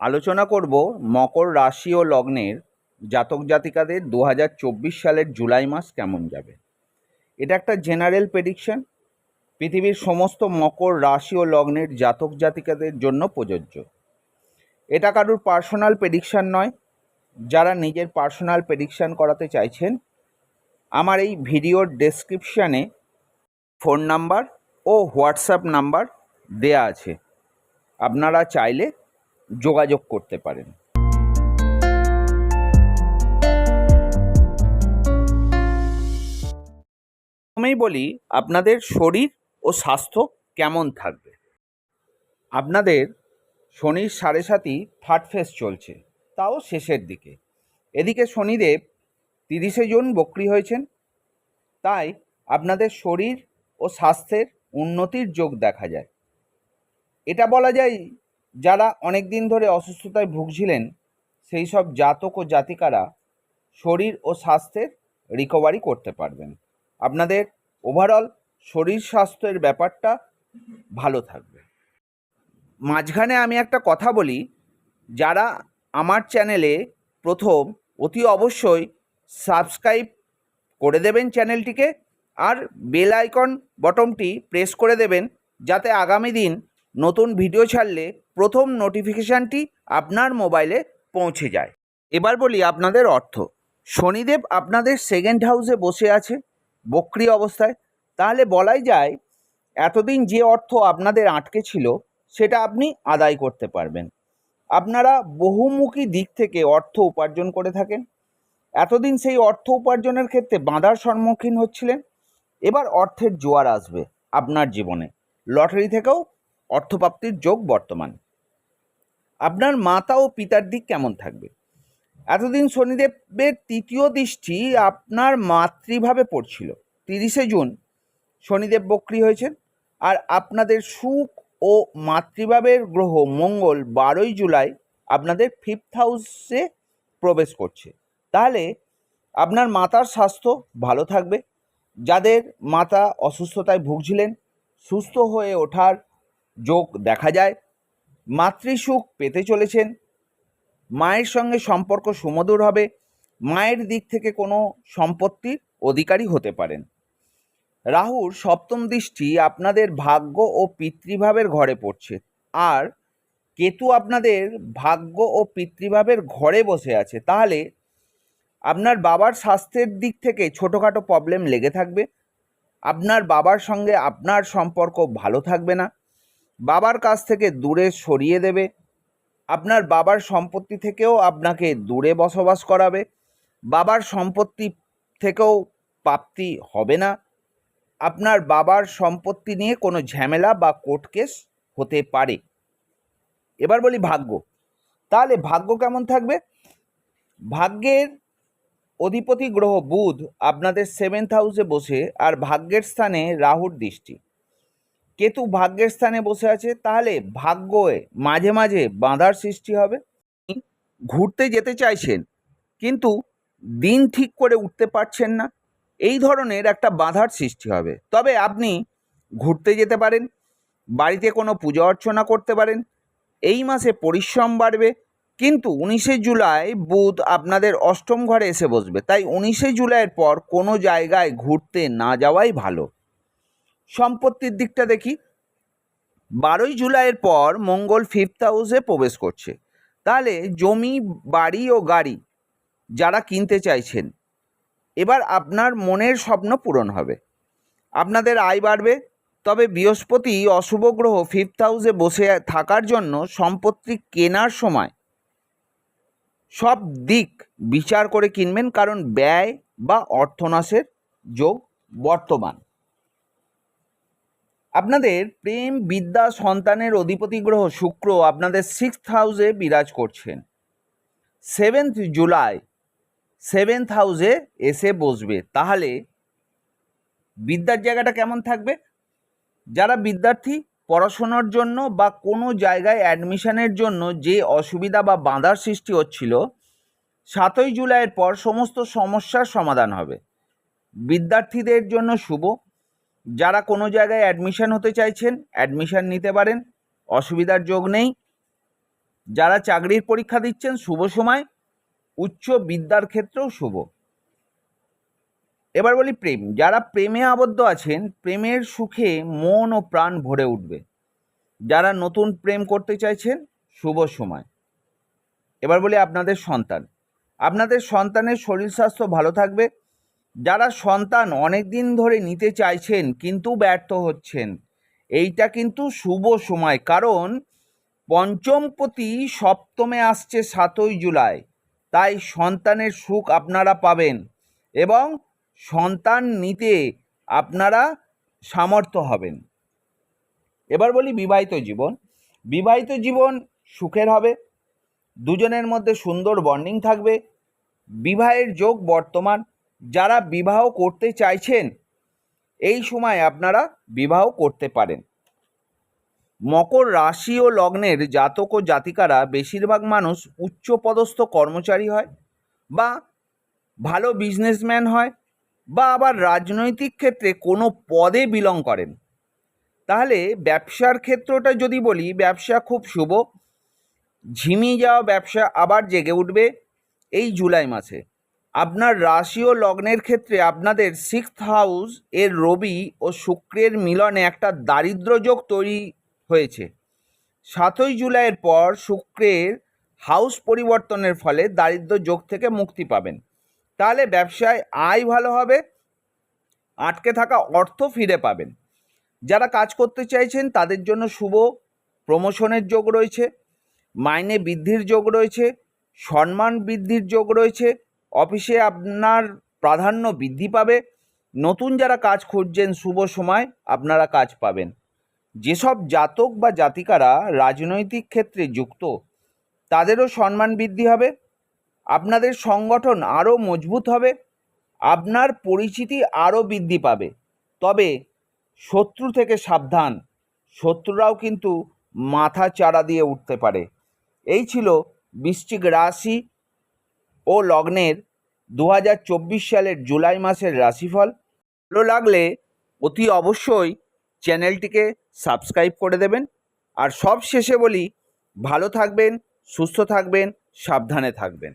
আলোচনা করব মকর রাশি ও লগ্নের জাতক জাতিকাদের দু হাজার চব্বিশ সালের জুলাই মাস কেমন যাবে। এটা একটা জেনারেল প্রেডিকশন। পৃথিবীর সমস্ত মকর রাশি ও লগ্নের জাতক জাতিকাদের জন্য প্রযোজ্য। এটা কারুর পার্সোনাল প্রেডিকশন নয়। যারা নিজের পার্সোনাল প্রেডিকশন করাতে চাইছেন, আমার এই ভিডিওর ডেসক্রিপশানে ফোন নাম্বার ও হোয়াটসঅ্যাপ নাম্বার দেয়া আছে। আপনারা চাইলে যোগাযোগ করতে পারেন। প্রথমেই বলি, আপনাদের শরীর ও স্বাস্থ্য কেমন থাকবে? আপনাদের শনির সাড়ে সাতই থার্ড ফেজ চলছে, তাও শেষের দিকে। এদিকে শনিদেব তিরিশে জুন বক্রি হয়েছেন, তাই আপনাদের শরীর ও স্বাস্থ্যের উন্নতির যোগ দেখা যায়। এটা বলা যায় যারা অনেক দিন ধরে অসুস্থতায় ভুগছিলেন, সেই সব জাতক ও জাতিকারা শরীর ও স্বাস্থ্যের রিকভারি করতে পারবেন। আপনাদের ওভারঅল শরীর স্বাস্থ্যের ব্যাপারটা ভালো থাকবে। মাঝখানে আমি একটা কথা বলি, যারা আমার চ্যানেলে প্রথম, অতি অবশ্যই সাবস্ক্রাইব করে দেবেন চ্যানেলটিকে আর বেল আইকন বটমটি প্রেস করে দেবেন, যাতে আগামী দিন নতুন ভিডিও ছাড়লে প্রথম নোটিফিকেশানটি আপনার মোবাইলে পৌঁছে যায়। এবার বলি আপনাদের অর্থ। শনিদেব আপনাদের সেকেন্ড হাউসে বসে আছে, বক্রি অবস্থায়। তাহলে বলাই যায়, এতদিন যে অর্থ আপনাদের আটকে ছিল, সেটা আপনি আদায় করতে পারবেন। আপনারা বহুমুখী দিক থেকে অর্থ উপার্জন করে থাকেন। এতদিন সেই অর্থ উপার্জনের ক্ষেত্রে বাঁধার সম্মুখীন হচ্ছিলেন। এবার অর্থের জোয়ার আসবে আপনার জীবনে। লটারি থেকেও অর্থপ্রাপ্তির যোগ বর্তমান। আপনার মাতা ও পিতার দিক কেমন থাকবে? এতদিন শনিদেবের তৃতীয় দৃষ্টি আপনার মাতৃভাবে পড়ছিল। তিরিশে জুন শনিদেব বক্রি হয়েছেন আর আপনাদের সুখ ও মাতৃভাবের গ্রহ মঙ্গল বারোই জুলাই আপনাদের ফিফথ হাউসে প্রবেশ করছে। তাহলে আপনার মাতার স্বাস্থ্য ভালো থাকবে। যাদের মাতা অসুস্থতায় ভুগছিলেন, সুস্থ হয়ে ওঠার যোগ দেখা যায়। মাতৃসুখ পেতে চলেছেন। মায়ের সঙ্গে সম্পর্ক সুমধুর হবে। মায়ের দিক থেকে কোনো সম্পত্তির অধিকারী হতে পারেন। রাহুর সপ্তম দৃষ্টি আপনাদের ভাগ্য ও পিতৃভাবের ঘরে পড়ছে। আর কেতু আপনাদের ভাগ্য ও পিতৃভাবের ঘরে বসে আছে। তাহলে আপনার বাবার স্বাস্থ্যের দিক থেকে ছোটোখাটো প্রবলেম লেগে থাকবে। আপনার বাবার সঙ্গে আপনার সম্পর্ক ভালো থাকবে না। বাবার কাছ থেকে দূরে সরিয়ে দেবে। আপনার বাবার সম্পত্তি থেকেও আপনাকে দূরে বসবাস করাবে। বাবার সম্পত্তি থেকেও প্রাপ্তি হবে না। আপনার বাবার সম্পত্তি নিয়ে কোনো ঝামেলা বা কোর্ট কেস হতে পারে। এবার বলি ভাগ্য। তাহলে ভাগ্য কেমন থাকবে? ভাগ্যের অধিপতি গ্রহ বুধ আপনাদের সেভেন্থ হাউসে বসে আর ভাগ্যের স্থানে রাহুর দৃষ্টি। কেতু ভাগ্যের স্থানে বসে আছে? তাহলে ভাগ্যে মাঝে মাঝে বাঁধার সৃষ্টি হবে। ঘুরতে যেতে চাইছেন, কিন্তু দিন ঠিক করে উঠতে পারছেন না। এই ধরনের একটা বাধার সৃষ্টি হবে। তবে আপনি ঘুরতে যেতে পারেন, বাড়িতে কোনো পূজা অর্চনা করতে পারেন। এই মাসে পরিশ্রম বাড়বে, কিন্তু উনিশে জুলাই বুধ আপনাদের অষ্টম ঘরে এসে বসবে। তাই উনিশে জুলাইয়ের পর কোনো জায়গায় ঘুরতে না যাওয়াই ভালো। সম্পত্তির দিকটা দেখি। বারোই জুলাইয়ের পর মঙ্গল ফিফথ হাউসে প্রবেশ করছে। তাহলে জমি, বাড়ি ও গাড়ি যারা কিনতে চাইছেন, এবার আপনার মনের স্বপ্ন পূরণ হবে। আপনাদের আয় বাড়বে। তবে বৃহস্পতি অশুভ গ্রহ ফিফথ হাউসে বসে থাকার জন্য সম্পত্তি কেনার সময় সব দিক বিচার করে কিনবেন, কারণ ব্যয় বা অর্থনাশের যোগ বর্তমান। আপনাদের প্রেম, বিদ্যা, সন্তানের অধিপতি গ্রহ শুক্র আপনাদের সিক্সথ হাউসে বিরাজ করছেন। সেভেন্থ জুলাই সেভেন্থ হাউসে এসে বসবে। তাহলে বিদ্যার জায়গাটা কেমন থাকবে? যারা বিদ্যার্থী, পড়াশোনার জন্য বা কোনো জায়গায় অ্যাডমিশনের জন্য যে অসুবিধা বা বাঁধার সৃষ্টি হচ্ছিল, সাতই জুলাইয়ের পর সমস্ত সমস্যার সমাধান হবে। বিদ্যার্থীদের জন্য শুভ যারা কোনো জায়গায় অ্যাডমিশন হতে চাইছেন অ্যাডমিশন নিতে পারেন, অসুবিধার যোগ নেই। যারা চাকরির পরীক্ষা দিচ্ছেন, শুভ সময়। উচ্চ বিদ্যার ক্ষেত্রেও শুভ। এবার বলি প্রেম। যারা প্রেমে আবদ্ধ আছেন, প্রেমের সুখে মন ও প্রাণ ভরে উঠবে। যারা নতুন প্রেম করতে চাইছেন, শুভ সময়। এবার বলি আপনাদের সন্তান। আপনাদের সন্তানের শরীর স্বাস্থ্য ভালো থাকবে যারা সন্তান অনেক দিন ধরে নিতে চাইছেন কিন্তু ব্যর্থ হচ্ছেন। এইটা কিন্তু শুভ সময়, কারণ পঞ্চমপতি সপ্তমে আসছে সাতই জুলাই। তাই সন্তানের সুখ আপনারা পাবেন এবং সন্তান নিতে আপনারা সামর্থ্য হবেন। এবার বলি বিবাহিত জীবন। বিবাহিত জীবন সুখের হবে, দুজনের মধ্যে সুন্দর বন্ডিং থাকবে, বিবাহের যোগ বর্তমান। যারা বিবাহ করতে চাইছেন, এই সময় আপনারা বিবাহ করতে পারেন। মকর রাশি ও লগ্নের জাতক ও জাতিকারা বেশিরভাগ মানুষ উচ্চপদস্থ কর্মচারী হয় বা ভালো বিজনেসম্যান হয় বা আবার রাজনৈতিক ক্ষেত্রে কোনো পদে বিলং করেন। তাহলে ব্যবসার ক্ষেত্রটা যদি বলি, ব্যবসা খুব শুভ। ঝিমিয়ে যাওয়া ব্যবসা আবার জেগে উঠবে এই জুলাই মাসে। আপনার রাশি ও লগ্নের ক্ষেত্রে আপনাদের সিক্সথ হাউস এর রবি ও শুক্রের মিলনে একটা দারিদ্র যোগ তৈরি হয়েছে। সাতই জুলাইয়ের পর শুক্রের হাউস পরিবর্তনের ফলে দারিদ্র যোগ থেকে মুক্তি পাবেন। তাহলে ব্যবসায় আয় ভালো হবে, আটকে থাকা অর্থ ফিরে পাবেন। যারা কাজ করতে চাইছেন, তাদের জন্য শুভ প্রমোশনের যোগ রয়েছে, মাইনে বৃদ্ধির যোগ রয়েছে, সম্মান বৃদ্ধির যোগ রয়েছে অফিসে আপনার প্রাধান্য বৃদ্ধি পাবে। নতুন যারা কাজ খুঁজছেন শুভ সময় আপনারা কাজ পাবেন। যেসব জাতক বা জাতিকারা রাজনৈতিক ক্ষেত্রে যুক্ত, তাদেরও সম্মান বৃদ্ধি হবে। আপনাদের সংগঠন আরও মজবুত হবে। আপনার পরিচিতি আরও বৃদ্ধি পাবে। তবে শত্রু থেকে সাবধান। শত্রুরাও কিন্তু মাথা চারা দিয়ে উঠতে পারে। এই ছিল বৃশ্চিক রাশি ও লগ্নের দু হাজার চব্বিশ সালের জুলাই মাসের রাশিফল। ভালো লাগলে অতি অবশ্যই চ্যানেলটিকে সাবস্ক্রাইব করে দেবেন। আর সব শেষে বলি, ভালো থাকবেন, সুস্থ থাকবেন, সাবধানে থাকবেন।